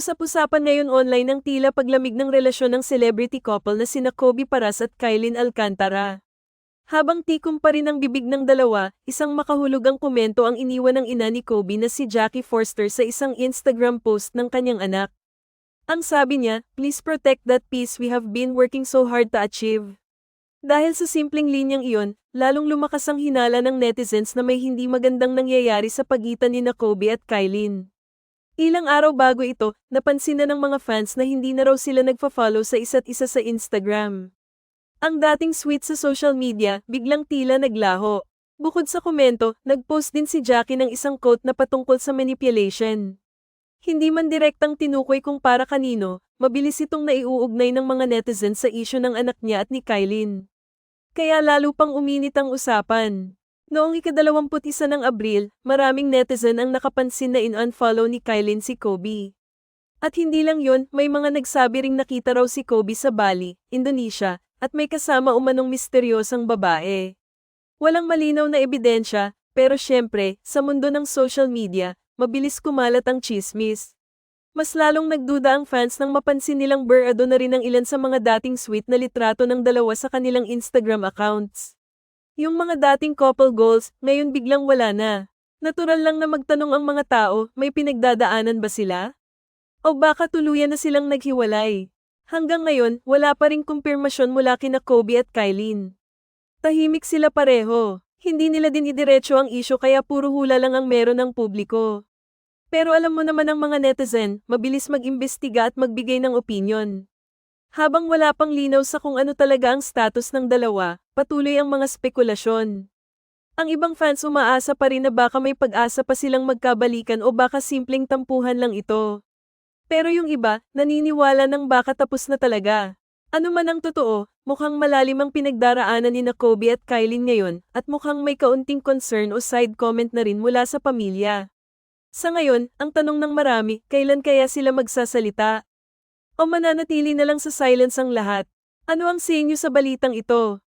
Usap-usapan ngayon online ang tila paglamig ng relasyon ng celebrity couple na sina Kobe Paras at Kylin Alcantara. Habang tikom pa rin ang bibig ng dalawa, isang makahulugang komento ang iniwan ng ina ni Kobe na si Jackie Forster sa isang Instagram post ng kanyang anak. Ang sabi niya, please protect that peace we have been working so hard to achieve. Dahil sa simpleng linyang iyon, lalong lumakas ang hinala ng netizens na may hindi magandang nangyayari sa pagitan ni na Kobe at Kylin. Ilang araw bago ito, napansin na ng mga fans na hindi na raw sila nagfa-follow sa isa't isa sa Instagram. Ang dating sweet sa social media, biglang tila naglaho. Bukod sa komento, nagpost din si Jackie ng isang quote na patungkol sa manipulation. Hindi man direktang tinukoy kung para kanino, mabilis itong naiuugnay ng mga netizens sa isyo ng anak niya at ni Kylin. Kaya lalo pang uminit ang usapan. Noong ikadalawamput isa ng Abril, maraming netizen ang nakapansin na in-unfollow ni Kylin si Kobe. At hindi lang yon, may mga nagsabi ring nakita raw si Kobe sa Bali, Indonesia, at may kasama umanong misteryosang babae. Walang malinaw na ebidensya, pero syempre, sa mundo ng social media, mabilis kumalat ang chismis. Mas lalong nagduda ang fans nang mapansin nilang burado na rin ang ilan sa mga dating sweet na litrato ng dalawa sa kanilang Instagram accounts. Yung mga dating couple goals, ngayon biglang wala na. Natural lang na magtanong ang mga tao, may pinagdadaanan ba sila? O baka tuluyan na silang naghiwalay? Hanggang ngayon, wala pa ring kumpirmasyon mula kina Kobe at Kylin. Tahimik sila pareho. Hindi nila din idiretso ang isyo kaya puro hula lang ang meron ng publiko. Pero alam mo naman ang mga netizen, mabilis mag-imbestiga at magbigay ng opinion. Habang wala pang linaw sa kung ano talaga ang status ng dalawa, patuloy ang mga spekulasyon. Ang ibang fans umaasa pa rin na baka may pag-asa pa silang magkabalikan o baka simpleng tampuhan lang ito. Pero yung iba, naniniwala ng baka tapos na talaga. Ano man ang totoo, mukhang malalim ang pinagdaraanan ni na Kobe at Kylin ngayon, at mukhang may kaunting concern o side comment na rin mula sa pamilya. Sa ngayon, ang tanong ng marami, kailan kaya sila magsasalita? O mananatili na lang sa silence ang lahat? Ano ang sa inyo sa balitang ito?